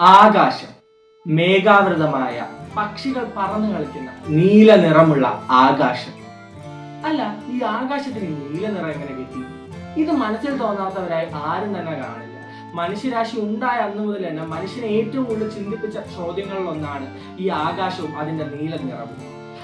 ആകാശം മേഘാവൃതമായ പക്ഷികൾ പറന്നു കളിക്കുന്ന നീല നിറമുള്ള ആകാശം. അല്ല ഈ ആകാശത്തിന് നീല നിറം എങ്ങനെ കിട്ടി? ഇത് മനസ്സിൽ തോന്നാത്തവരായി ആരും തന്നെ കാണില്ല. മനുഷ്യരാശി ഉണ്ടായ അന്നു മുതൽ തന്നെ മനുഷ്യനെ ഏറ്റവും കൂടുതൽ ചിന്തിപ്പിച്ച ചോദ്യങ്ങളിൽ ഒന്നാണ് ഈ ആകാശവും അതിന്റെ നീല നിറവും.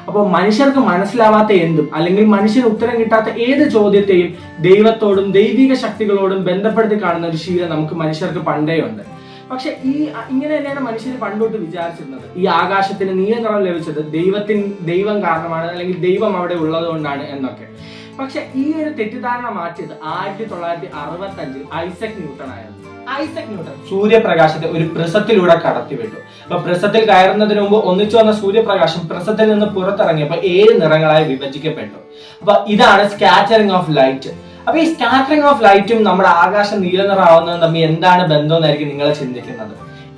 അപ്പോൾ മനുഷ്യർക്ക് മനസ്സിലാവാത്ത എന്തും അല്ലെങ്കിൽ മനുഷ്യന് ഉത്തരം കിട്ടാത്ത ഏത് ചോദ്യത്തെയും ദൈവത്തോടും ദൈവിക ശക്തികളോടും ബന്ധപ്പെടുത്തി കാണുന്ന ഒരു ശീലം നമുക്ക് മനുഷ്യർക്ക് പണ്ടേ ഉണ്ട്. പക്ഷെ ഈ ഇങ്ങനെ തന്നെയാണ് മനുഷ്യർ പണ്ടോട്ട് വിചാരിച്ചിരുന്നത്. ഈ ആകാശത്തിന് നീല നിറം ലഭിച്ചത് ദൈവത്തിൻ ദൈവം കാരണമാണ് അല്ലെങ്കിൽ ദൈവം അവിടെ ഉള്ളത് കൊണ്ടാണ് എന്നൊക്കെ. പക്ഷെ ഈ ഒരു തെറ്റിദ്ധാരണ മാറ്റിയത് ആയിരത്തി തൊള്ളായിരത്തി അറുപത്തി അഞ്ചിൽ ഐസക് ന്യൂട്ടൺ ആയിരുന്നു. ഐസക് ന്യൂട്ടൺ സൂര്യപ്രകാശത്തെ ഒരു പ്രിസത്തിലൂടെ കടത്തിവിട്ടു. അപ്പൊ പ്രസത്തിൽ കയറുന്നതിന് മുമ്പ് ഒന്നിച്ചു വന്ന സൂര്യപ്രകാശം പ്രസത്തിൽ നിന്ന് പുറത്തിറങ്ങിയപ്പോൾ ഏഴ് നിറങ്ങളായി വിഭജിക്കപ്പെട്ടു. അപ്പൊ ഇതാണ് സ്കാറ്ററിംഗ് ഓഫ് ലൈറ്റ് അപ്പൊ ഈ സ്കാറ്ററിംഗ് ഓഫ് ലൈറ്റും നമ്മുടെ ആകാശം നീലനിറാവുന്നതും തമ്മിൽ എന്താണ് ബന്ധം എന്നായിരിക്കും നിങ്ങൾ ചിന്തിക്കുന്നത്.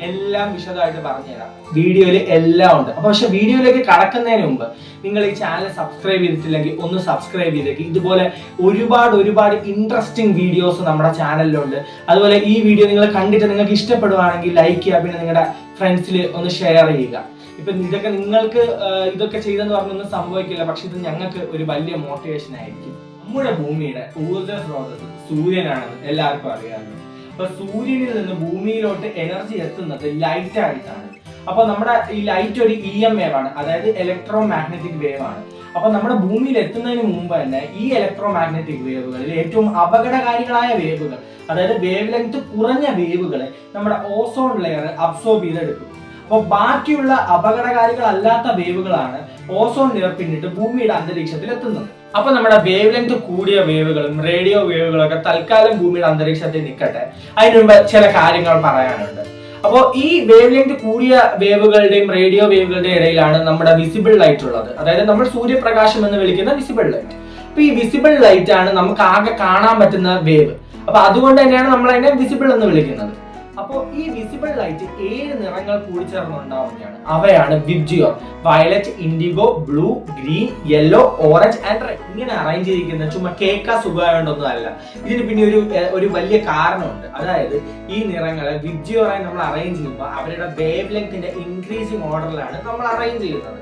എല്ലാം വിശദമായിട്ട് പറഞ്ഞുതരാം. വീഡിയോയിൽ എല്ലാം ഉണ്ട്. അപ്പൊ പക്ഷെ വീഡിയോയിലേക്ക് കടക്കുന്നതിന് മുമ്പ് നിങ്ങൾ ഈ ചാനൽ സബ്സ്ക്രൈബ് ചെയ്തിട്ടില്ലെങ്കിൽ ഒന്ന് സബ്സ്ക്രൈബ് ചെയ്തേക്ക്. ഇതുപോലെ ഒരുപാട് ഒരുപാട് ഇൻട്രസ്റ്റിംഗ് വീഡിയോസ് നമ്മുടെ ചാനലിലുണ്ട്. അതുപോലെ ഈ വീഡിയോ നിങ്ങൾ കണ്ടിട്ട് നിങ്ങൾക്ക് ഇഷ്ടപ്പെടുവാണെങ്കിൽ ലൈക്ക് ചെയ്യുക പിന്നെ നിങ്ങളുടെ ഫ്രണ്ട്സിൽ ഒന്ന് ഷെയർ ചെയ്യുക. ഇപ്പൊ ഇതൊക്കെ നിങ്ങൾക്ക് ഇതൊക്കെ ചെയ്തെന്ന് പറഞ്ഞൊന്നും സംഭവിക്കില്ല. പക്ഷെ ഇത് ഞങ്ങൾക്ക് ഒരു വലിയ മോട്ടിവേഷൻ ആയിരിക്കും. നമ്മുടെ ഭൂമിയുടെ ഊർജ സ്രോതസ് സൂര്യനാണെന്ന് എല്ലാവർക്കും അറിയാമല്ലോ. അപ്പൊ സൂര്യനിൽ നിന്ന് ഭൂമിയിലോട്ട് എനർജി എത്തുന്നത് ലൈറ്റ് ആയിട്ടാണ്. അപ്പൊ നമ്മുടെ ഈ ലൈറ്റ് ഒരു ഇ എം വേവ് ആണ് അതായത് ഇലക്ട്രോ മാഗ്നറ്റിക് വേവ് ആണ്. അപ്പൊ നമ്മുടെ ഭൂമിയിൽ എത്തുന്നതിന് മുമ്പ് തന്നെ ഈ ഇലക്ട്രോ മാഗ്നറ്റിക് വേവുകളിൽ ഏറ്റവും അപകടകാരികളായ വേവുകൾ അതായത് വേവ് ലെങ്ത് കുറഞ്ഞ വേവുകളെ നമ്മുടെ ഓസോൺ ലെയർ അബ്സോർബ് ചെയ്തെടുക്കും. അപ്പോൾ ബാക്കിയുള്ള അപകടകാരികളല്ലാത്ത വേവുകളാണ് ഓസോൺ ലെയർ പിന്നിട്ട് ഭൂമിയുടെ അന്തരീക്ഷത്തിൽ എത്തുന്നത്. അപ്പൊ നമ്മുടെ വേവ് ലെങ്ത് കൂടിയ വേവുകളും റേഡിയോ വേവുകളൊക്കെ തൽക്കാലം ഭൂമിയുടെ അന്തരീക്ഷത്തിൽ നിൽക്കട്ടെ. അതിന് മുമ്പ് ചില കാര്യങ്ങൾ പറയാനുണ്ട്. അപ്പോൾ ഈ വേവ് ലെങ്ത് കൂടിയ വേവുകളുടെയും റേഡിയോ വേവുകളുടെയും ഇടയിലാണ് നമ്മുടെ വിസിബിൾ ലൈറ്റ് ഉള്ളത്. അതായത് നമ്മൾ സൂര്യപ്രകാശം എന്ന് വിളിക്കുന്ന വിസിബിൾ ലൈറ്റ് അപ്പൊ ഈ വിസിബിൾ ലൈറ്റ് ആണ് നമുക്ക് ആകെ കാണാൻ പറ്റുന്ന വേവ് അപ്പൊ അതുകൊണ്ട് തന്നെയാണ് നമ്മൾ അതിനെ വിസിബിൾ എന്ന് വിളിക്കുന്നത്. അപ്പോൾ ഈ വിസിബിൾ ലൈറ്റ് ഏഴ് നിറങ്ങൾ കൂടി ചേർന്നുണ്ടാവുന്നതാണ് അവയാണ് വിബ്ജിയോ. Violet indigo blue green yellow orange and red ഇങ്ങനെ അറേഞ്ച് ചെയ്തിരിക്കുന്ന ചുമ്മാ കേക്കാ സുഖമായോണ്ടൊന്നും അല്ല ഇതിന് പിന്നെ ഒരു ഒരു വലിയ കാരണമുണ്ട്. അതായത് ഈ നിറങ്ങളെ വിബ്ജിയോറായി നമ്മൾ അറേഞ്ച് ചെയ്യുമ്പോൾ അവരുടെ വേവ് ലെങ്ത്തിന്റെ ഇൻക്രീസിങ് ഓർഡറിലാണ് നമ്മൾ അറേഞ്ച് ചെയ്യുന്നത്.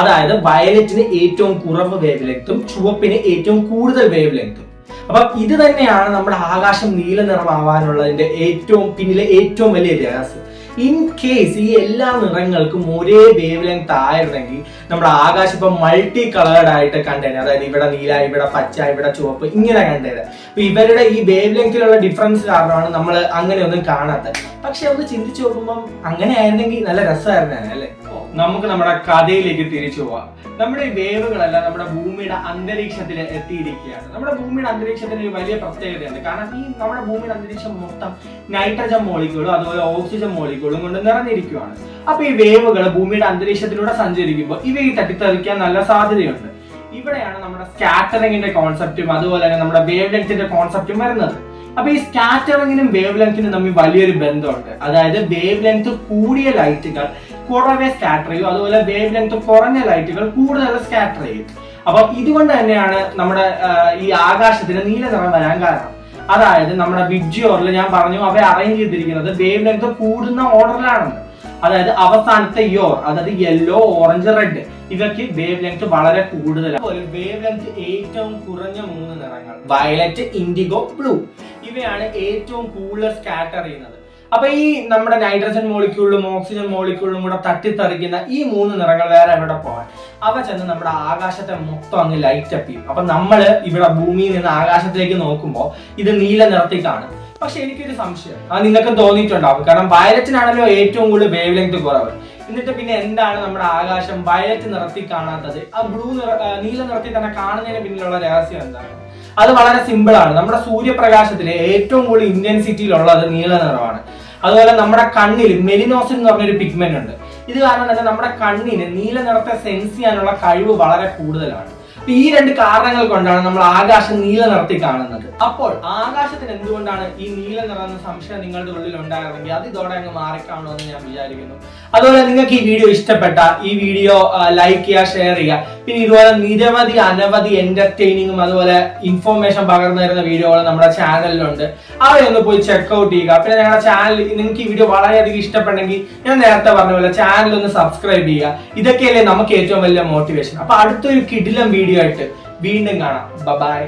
അതായത് വയലറ്റിന് ഏറ്റവും കുറവ് വേവ് ലെങ്ത്തും ചുവപ്പിന് ഏറ്റവും കൂടുതൽ വേവ് ലെങ്ത്തും അപ്പൊ ഇത് തന്നെയാണ് നമ്മുടെ ആകാശം നീല നിറമാവാനുള്ളതിന്റെ ഏറ്റവും പിന്നിലെ ഏറ്റവും വലിയ രഹസ്യം. ഇൻ കേസ് ഈ എല്ലാ നിറങ്ങൾക്കും ഒരേ വേവ് ലെങ്ത് ആയിരുന്നെങ്കിൽ നമ്മുടെ ആകാശം ഇപ്പൊ മൾട്ടി കളേർഡ് ആയിട്ട് കണ്ടേനെ അതായത് ഇവിടെ നീല ഇവിടെ പച്ച ഇവിടെ ചുവപ്പ് ഇങ്ങനെ കണ്ടേനെ അപ്പൊ ഇവരുടെ ഈ വേവ് ലെങ്തിലുള്ള ഡിഫറൻസ് കാരണമാണ് നമ്മൾ അങ്ങനെയൊന്നും കാണാത്തത്. പക്ഷെ ഒന്ന് ചിന്തിച്ചു നോക്കുമ്പോൾ അങ്ങനെ ആയിരുന്നെങ്കിൽ നല്ല രസമായിരുന്നേ അല്ലേ? നമുക്ക് നമ്മുടെ കഥയിലേക്ക് തിരിച്ചു പോവാം. നമ്മുടെ ഈ വേവുകളെല്ലാം നമ്മുടെ ഭൂമിയുടെ അന്തരീക്ഷത്തിൽ എത്തിയിരിക്കുകയാണ്. നമ്മുടെ ഭൂമിയുടെ അന്തരീക്ഷത്തിന് ഒരു വലിയ പ്രത്യേകതയുണ്ട്. കാരണം ഈ നമ്മുടെ ഭൂമിയുടെ അന്തരീക്ഷം മൊത്തം നൈട്രജൻ മോളിക്കൂളും അതുപോലെ ഓക്സിജൻ മോളിക്കൂളും കൊണ്ട് നിറഞ്ഞിരിക്കുകയാണ് അപ്പൊ ഈ വേവുകൾ ഭൂമിയുടെ അന്തരീക്ഷത്തിലൂടെ സഞ്ചരിക്കുമ്പോൾ ഇവയെ തട്ടിത്തെറിക്കാൻ നല്ല സാധ്യതയുണ്ട്. ഇവിടെയാണ് നമ്മുടെ സ്കാറ്ററിങ്ങിന്റെ കോൺസെപ്റ്റും അതുപോലെ തന്നെ നമ്മുടെ വേവ് ലെങ്ത്തിന്റെ കോൺസെപ്റ്റും വരുന്നത്. അപ്പൊ ഈ സ്കാറ്ററിങ്ങിനും വേവ് ലെങ്ത്തിനും തമ്മിൽ വലിയൊരു ബന്ധമുണ്ട്. അതായത് വേവ് ലെങ്ത് കൂടിയ ലൈറ്റുകൾ കുറവേ സ്കാറ്റർ ചെയ്യും. അതുപോലെ വേവ് ലെങ്ത് കുറഞ്ഞ ലൈറ്റുകൾ കൂടുതൽ സ്കാറ്റർ ചെയ്യും. അപ്പൊ ഇതുകൊണ്ട് തന്നെയാണ് നമ്മുടെ ഈ ആകാശത്തിന് നീല നിറം വരാൻ കാരണം. അതായത് നമ്മുടെ വിബ്ജിയോറിൽ ഞാൻ പറഞ്ഞു അവ അറേഞ്ച് ചെയ്തിരിക്കുന്നത് വേവ് ലെങ്ത് കൂടുന്ന ഓർഡറിലാണെന്ന് അതായത് അവസാനത്തെ യോർ അതായത് യെല്ലോ ഓറഞ്ച് റെഡ് ഇവയ്ക്ക് വേവ് ലെങ്ത് വളരെ കൂടുതലാണ്. വേവ് ലെങ്ത് ഏറ്റവും കുറഞ്ഞ മൂന്ന് നിറങ്ങൾ വയലറ്റ് ഇൻഡിഗോ ബ്ലൂ ഇവയാണ് ഏറ്റവും കൂടുതൽ സ്കാറ്റർ ചെയ്യുന്നത്. അപ്പൊ ഈ നമ്മുടെ നൈട്രജൻ മോളിക്യൂളിലും ഓക്സിജൻ മോളിക്യൂളിലും കൂടെ തട്ടിത്തെറിക്കുന്ന ഈ മൂന്ന് നിറങ്ങൾ വേറെ എവിടെ പോകാൻ അവ ചെന്ന് നമ്മുടെ ആകാശത്തെ മൊത്തം അങ്ങ് ലൈറ്റ് അപ്പ് ചെയ്യും. അപ്പൊ നമ്മൾ ഇവിടെ ഭൂമിയിൽ നിന്ന് ആകാശത്തേക്ക് നോക്കുമ്പോൾ ഇത് നീല നിറത്തിൽ കാണും. പക്ഷെ എനിക്കൊരു സംശയം. അത് നിങ്ങൾക്ക് തോന്നിയിട്ടുണ്ടാവും. കാരണം വയലറ്റിനാണല്ലോ ഏറ്റവും കൂടുതൽ വേവ് ലെങ്ത് കുറവ്. എന്നിട്ട് പിന്നെ എന്താണ് നമ്മുടെ ആകാശം വയലറ്റ് നിറത്തിൽ കാണാത്തത്? ആ ബ്ലൂ നിറ നീല നിറത്തിൽ തന്നെ കാണുന്നതിന് പിന്നിലുള്ള രഹസ്യം എന്താണ്? അത് വളരെ സിമ്പിൾ ആണ്. നമ്മുടെ സൂര്യപ്രകാശത്തിലെ ഏറ്റവും കൂടുതൽ ഇന്റൻസിറ്റിയിലുള്ളത് നീല നിറമാണ്. അതുപോലെ നമ്മുടെ കണ്ണിൽ മെലിനോസിൻ എന്ന് പറഞ്ഞൊരു പിഗ്മെന്റ് ഉണ്ട്. ഇത് കാരണം തന്നെ നമ്മുടെ കണ്ണിന് നീല നിറത്തെ സെൻസ് ചെയ്യാനുള്ള കഴിവ് വളരെ കൂടുതലാണ്. അപ്പൊ ഈ രണ്ട് കാരണങ്ങൾ കൊണ്ടാണ് നമ്മൾ ആകാശം നീല നിറത്തിൽ കാണുന്നത്. അപ്പോൾ ആകാശത്തിന് എന്തുകൊണ്ടാണ് ഈ നീല നിറം എന്ന സംശയം നിങ്ങളുടെ ഉള്ളിൽ ഉണ്ടായിരുന്നെങ്കിൽ അത് ഇതോടെ അങ്ങ് മാറിക്കാണുമെന്ന് ഞാൻ വിചാരിക്കുന്നു. അതുപോലെ നിങ്ങൾക്ക് ഈ വീഡിയോ ഇഷ്ടപ്പെട്ട ഈ വീഡിയോ ലൈക്ക് ചെയ്യുക ഷെയർ ചെയ്യുക. പിന്നെ ഇതുപോലെ നിരവധി അനവധി എന്റർടൈനിങ്ങും അതുപോലെ ഇൻഫോർമേഷൻ പകർന്നു തരുന്ന വീഡിയോകൾ നമ്മുടെ ചാനലിലുണ്ട് അവയൊന്ന് പോയി ചെക്കൗട്ട് ചെയ്യുക. പിന്നെ ഞങ്ങളുടെ ചാനൽ നിങ്ങൾക്ക് ഈ വീഡിയോ വളരെയധികം ഇഷ്ടപ്പെട്ടെങ്കിൽ ഞാൻ നേരത്തെ പറഞ്ഞ പോലെ ചാനൽ ഒന്ന് സബ്സ്ക്രൈബ് ചെയ്യുക. ഇതൊക്കെയല്ലേ നമുക്ക് ഏറ്റവും വലിയ മോട്ടിവേഷൻ അപ്പൊ അടുത്തൊരു കിടിലം വീഡിയോ ആയിട്ട് വീണ്ടും കാണാം. ബൈ